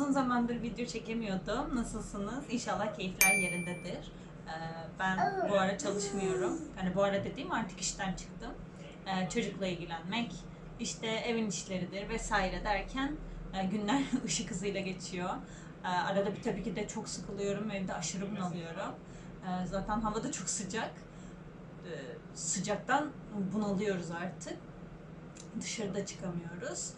uzun zamandır video çekemiyordum. Nasılsınız? İnşallah keyifler yerindedir. Ee, ben bu ara çalışmıyorum. Yani bu ara dediğim artık işten çıktım. Ee, çocukla ilgilenmek, işte evin işleridir vesaire derken e, günler ışık hızıyla geçiyor. Ee, arada bir tabii ki de çok sıkılıyorum, evde aşırı bunalıyorum. Zaten hava da çok sıcak. Sıcaktan bunalıyoruz artık. Dışarıda çıkamıyoruz.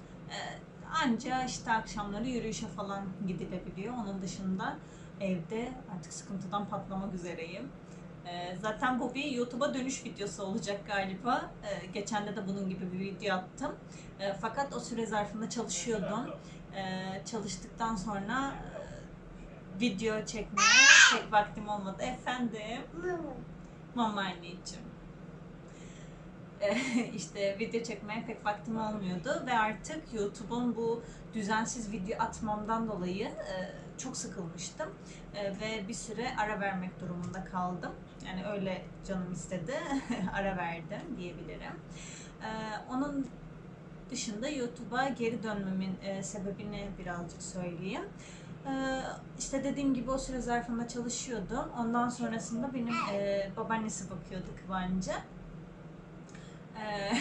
Anca işte akşamları yürüyüşe falan gidilebiliyor. Onun dışında evde artık sıkıntıdan patlamak üzereyim. Ee, zaten bu bir YouTube'a dönüş videosu olacak galiba. Ee, geçen de de bunun gibi bir video attım. Ee, fakat o süre zarfında çalışıyordum. Çalıştıktan sonra e, video çekmeye pek vaktim olmadı. Efendim? Mama anneciğim. Ee, işte video çekmeye pek vaktim olmuyordu ve artık YouTube'un bu düzensiz video atmamdan dolayı e, çok sıkılmıştım E, ve bir süre ara vermek durumunda kaldım. Yani öyle canım istedi, ara verdim diyebilirim. E, onun dışında YouTube'a geri dönmemin e, sebebini birazcık söyleyeyim. İşte dediğim gibi o süre zarfında çalışıyordum. Ondan sonrasında benim e, babaannesi bakıyordu Kıvancı. Ee,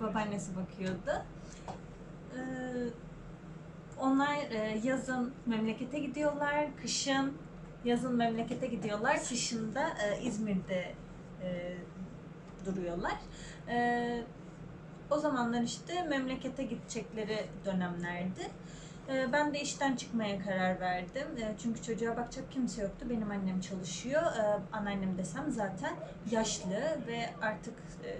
babaannesi bakıyordu. Ee, onlar e, yazın memlekete gidiyorlar, kışın yazın memlekete gidiyorlar, kışın da e, İzmir'de e, duruyorlar. E, o zamanlar işte memlekete gidecekleri dönemlerdi. Ee, Ben de işten çıkmaya karar verdim. Ee, Çünkü çocuğa bakacak kimse yoktu. Benim annem çalışıyor. Ee, Anneannem desem zaten yaşlı ve artık e,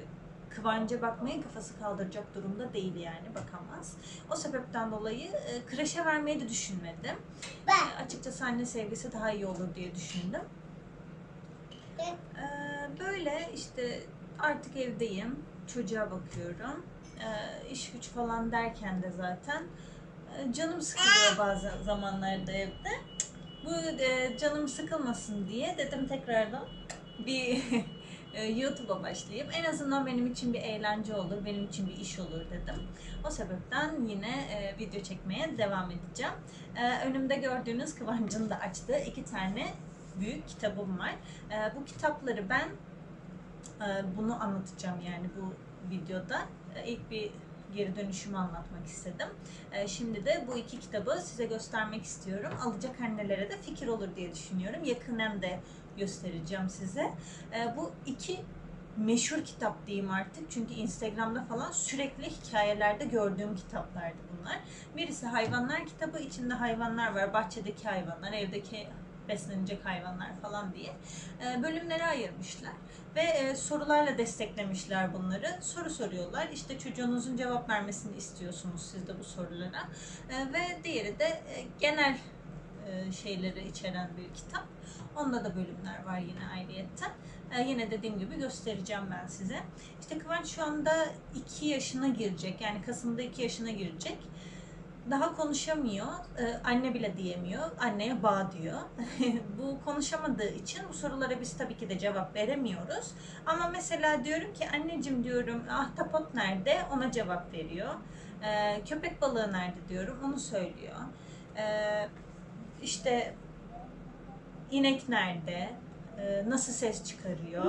Kıvanç'a bakmaya kafası kaldıracak durumda değil yani bakamaz. O sebepten dolayı e, kreşe vermeyi de düşünmedim. E, Açıkçası anne sevgisi daha iyi olur diye düşündüm. Ee, Böyle işte artık evdeyim. Çocuğa bakıyorum. Ee, İş güç falan derken de zaten e, canım sıkılıyor bazı zamanlarda evde. Bu e, canım sıkılmasın diye dedim tekrardan bir e, YouTube'a başlayıp en azından benim için bir eğlence olur, benim için bir iş olur dedim. O sebepten yine e, video çekmeye devam edeceğim. E, önümde gördüğünüz Kıvancın da açtığı iki tane büyük kitabım var. E, bu kitapları ben e, bunu anlatacağım yani bu videoda. İlk bir geri dönüşümü anlatmak istedim. Şimdi de bu iki kitabı size göstermek istiyorum. Alacak annelere de fikir olur diye düşünüyorum. Yakından da göstereceğim size. E, Bu iki meşhur kitap diyeyim artık. Çünkü Instagram'da falan sürekli hikayelerde gördüğüm kitaplardı bunlar. Birisi hayvanlar kitabı. içinde hayvanlar var. Bahçedeki hayvanlar, evdeki beslenecek hayvanlar falan diye e, bölümlere ayırmışlar ve e, sorularla desteklemişler bunları. Soru soruyorlar. İşte çocuğunuzun cevap vermesini istiyorsunuz siz de bu sorulara. E, ve diğeri de e, genel e, şeyleri içeren bir kitap. Onda da bölümler var yine ayrıyetten. E, yine dediğim gibi göstereceğim ben size. İşte Kıvanç şu anda 2 yaşına girecek. Yani Kasım'da 2 yaşına girecek. Daha konuşamıyor. Ee, anne bile diyemiyor. Anneye bağ diyor. bu konuşamadığı için bu sorulara biz tabii ki de cevap veremiyoruz. Ama mesela diyorum ki anneciğim diyorum ahtapot nerede? Ona cevap veriyor. Köpek balığı nerede diyorum. Onu söylüyor. Ee, işte inek nerede? Ee, nasıl ses çıkarıyor?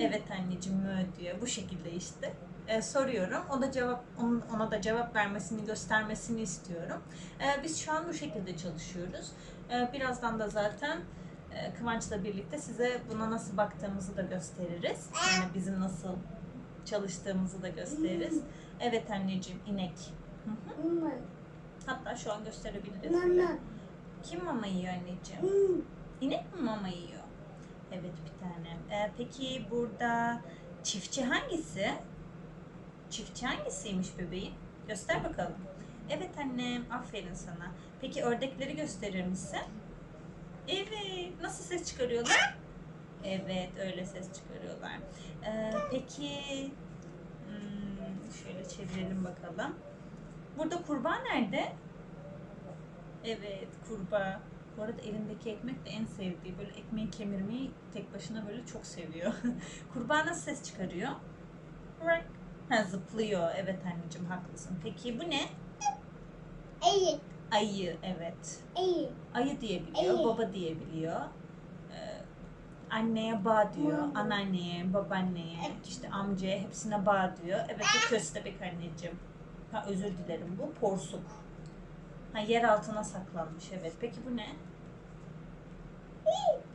Evet anneciğim mö diyor. Bu şekilde işte. Ee, soruyorum. O da cevap onun, ona da cevap vermesini, göstermesini istiyorum. Ee, biz şu an bu şekilde çalışıyoruz. Ee, birazdan da zaten e, Kıvanç'la birlikte size buna nasıl baktığımızı da gösteririz. Yani bizim nasıl çalıştığımızı da gösteririz. Evet anneciğim inek. Hı hı. Hatta şu an gösterebiliriz bile. Kim mama yiyor anneciğim? İnek mi mama yiyor? Evet bir tane. Ee, peki burada çiftçi hangisi? Çiftçi hangisiymiş bebeğim? Göster bakalım. Evet annem, aferin sana. Peki ördekleri gösterir misin? Evet. Nasıl ses çıkarıyorlar? Evet, öyle ses çıkarıyorlar. Ee, peki, hmm, şöyle çevirelim bakalım. Burada kurbağa nerede? Evet, kurbağa. Bu arada elindeki ekmek de en sevdiği. Böyle ekmeği kemirmeyi tek başına böyle çok seviyor. kurbağa nasıl ses çıkarıyor? Rak. Ha zıplıyor. Evet anneciğim haklısın. Peki bu ne? Ayı. Ayı evet. İyi. Ayı diyebiliyor, Ayı. baba diyebiliyor. Ee, anneye bağ diyor, Hı. anneanneye, babaanneye, işte amcaya hepsine bağ diyor. Evet bu köstebek anneciğim. Ha özür dilerim bu porsuk. Ha yer altına saklanmış evet. Peki bu ne?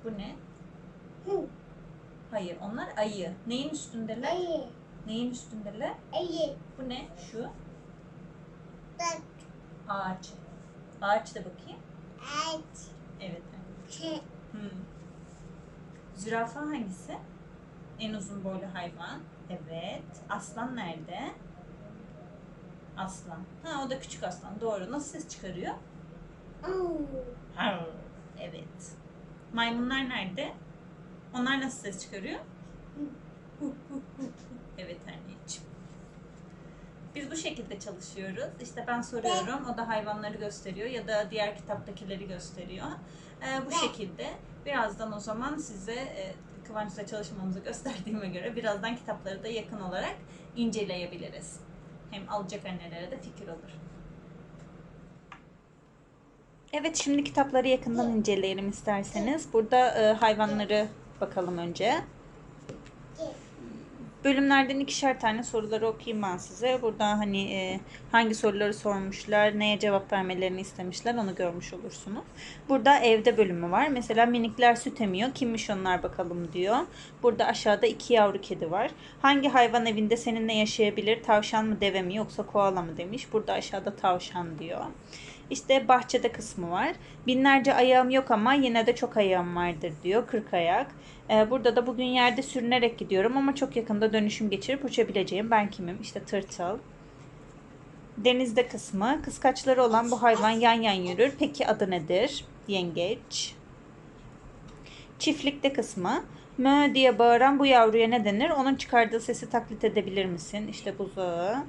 Bu ne? Hayır onlar ayı. Neyin üstündeler? İyi. Neyin üstündeler? İyi. Bu ne? Şu Bak. ağaç. Ağaç da bakayım. Aç. Evet. Çek. Hmm. Zürafa hangisi? En uzun boylu hayvan. Evet. Aslan nerede? Aslan. Ha o da küçük aslan. Doğru. Nasıl ses çıkarıyor? Hav. Evet. Maymunlar nerede? Onlar nasıl ses çıkarıyor? Evet anneciğim. Biz bu şekilde çalışıyoruz. İşte ben soruyorum, o da hayvanları gösteriyor ya da diğer kitaptakileri gösteriyor. Ee, bu şekilde birazdan o zaman size e, Kıvanç'la çalışmamızı gösterdiğime göre birazdan kitapları da yakın olarak inceleyebiliriz. Hem alacak annelere de fikir olur. Evet şimdi kitapları yakından inceleyelim isterseniz. Burada e, hayvanları bakalım önce. Bölümlerden ikişer tane soruları okuyayım ben size. Burada hani e, hangi soruları sormuşlar, neye cevap vermelerini istemişler onu görmüş olursunuz. Burada evde bölümü var. Mesela minikler süt emiyor. Kimmiş onlar bakalım diyor. Burada aşağıda iki yavru kedi var. Hangi hayvan evinde seninle yaşayabilir? Tavşan mı, deve mi yoksa koala mı demiş. Burada aşağıda tavşan diyor. İşte bahçede kısmı var. Binlerce ayağım yok ama yine de çok ayağım vardır diyor. 40 ayak. Ee, burada da bugün yerde sürünerek gidiyorum ama çok yakında dönüşüm geçirip uçabileceğim. Ben kimim? İşte tırtıl. Denizde kısmı. Kıskaçları olan bu hayvan yan yan yürür. Peki adı nedir? Yengeç. Çiftlikte kısmı. Mö diye bağıran bu yavruya ne denir? Onun çıkardığı sesi taklit edebilir misin? İşte buzağı.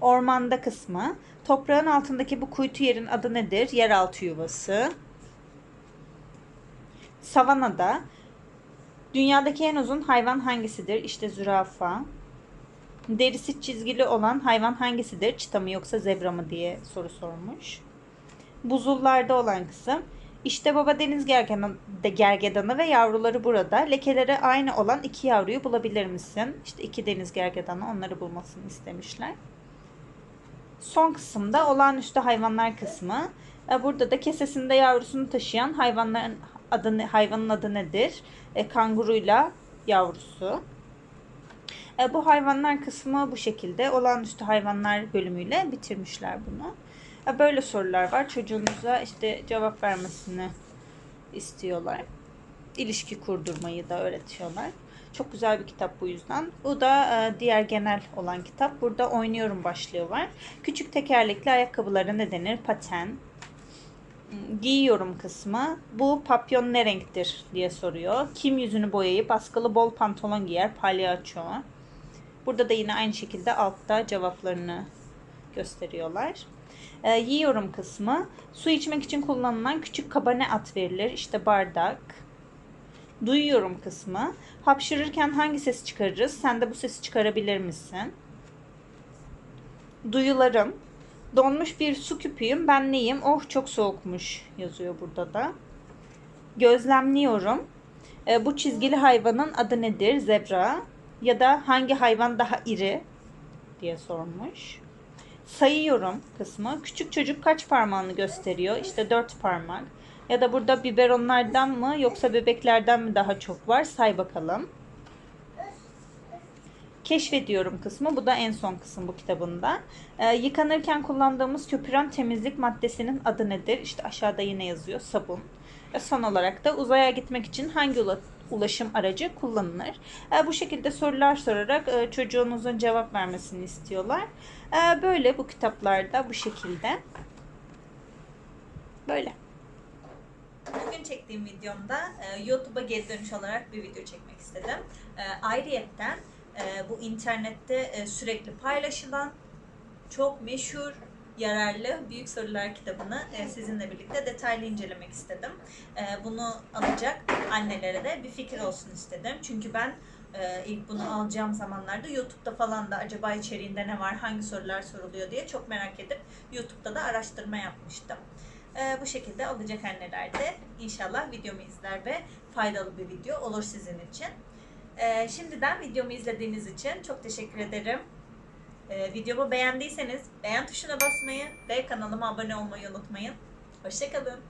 Ormanda kısmı. Toprağın altındaki bu kuytu yerin adı nedir? Yeraltı yuvası. Savanada. Dünyadaki en uzun hayvan hangisidir? İşte zürafa. Derisi çizgili olan hayvan hangisidir? Çita mı yoksa zebra mı diye soru sormuş. Buzullarda olan kısım. İşte baba deniz gergedanı, ve yavruları burada. Lekeleri aynı olan iki yavruyu bulabilir misin? İşte iki deniz gergedanı onları bulmasını istemişler. Son kısımda olağanüstü hayvanlar kısmı. E, Burada da kesesinde yavrusunu taşıyan hayvanların adı hayvanın adı nedir? E, kanguruyla yavrusu. E, bu hayvanlar kısmı bu şekilde. Olağanüstü hayvanlar bölümüyle bitirmişler bunu. E, böyle sorular var. Çocuğunuza işte cevap vermesini istiyorlar. İlişki kurdurmayı da öğretiyorlar. Çok güzel bir kitap bu yüzden. Bu da e, diğer genel olan kitap. Burada oynuyorum başlığı var. Küçük tekerlekli ayakkabılara ne denir? Paten. Hmm, Giyiyorum kısmı. Bu papyon ne renktir diye soruyor. Kim yüzünü boyayıp askılı bol pantolon giyer? Palyaço. Burada da yine aynı şekilde altta cevaplarını gösteriyorlar. E, yiyorum kısmı. Su içmek için kullanılan küçük kaba ne at verilir? İşte bardak. Duyuyorum kısmı. Hapşırırken hangi sesi çıkarırız? Sen de bu sesi çıkarabilir misin? Duyularım. Donmuş bir su küpüyüm. Ben neyim? Oh çok soğukmuş yazıyor burada da. Gözlemliyorum. E, bu çizgili hayvanın adı nedir? Zebra. Ya da hangi hayvan daha iri? diye sormuş. Sayıyorum kısmı. Küçük çocuk kaç parmağını gösteriyor? İşte dört parmak. Ya da burada biberonlardan mı yoksa bebeklerden mi daha çok var? Say bakalım. Keşfediyorum kısmı. Bu da en son kısım bu kitabında. Ee, yıkanırken kullandığımız köpüren temizlik maddesinin adı nedir? İşte aşağıda yine yazıyor. Sabun. Ve son olarak da uzaya gitmek için hangi ula- ulaşım aracı kullanılır? Ee, bu şekilde sorular sorarak e, çocuğunuzun cevap vermesini istiyorlar. Ee, böyle bu kitaplarda bu şekilde. Böyle. Bugün çektiğim videomda e, YouTube'a geri dönüş olarak bir video çekmek istedim. E, ayrıyetten e, bu internette e, sürekli paylaşılan çok meşhur, yararlı Büyük Sorular kitabını e, sizinle birlikte detaylı incelemek istedim. E, bunu alacak annelere de bir fikir olsun istedim. Çünkü ben Ee, ilk bunu alacağım zamanlarda YouTube'da falan da acaba içeriğinde ne var, hangi sorular soruluyor diye çok merak edip YouTube'da da araştırma yapmıştım. Ee, bu şekilde alacak anneler de inşallah videomu izler ve faydalı bir video olur sizin için. Ee, şimdiden videomu izlediğiniz için çok teşekkür ederim. Ee, videomu beğendiyseniz beğen tuşuna basmayı ve kanalıma abone olmayı unutmayın. Hoşçakalın.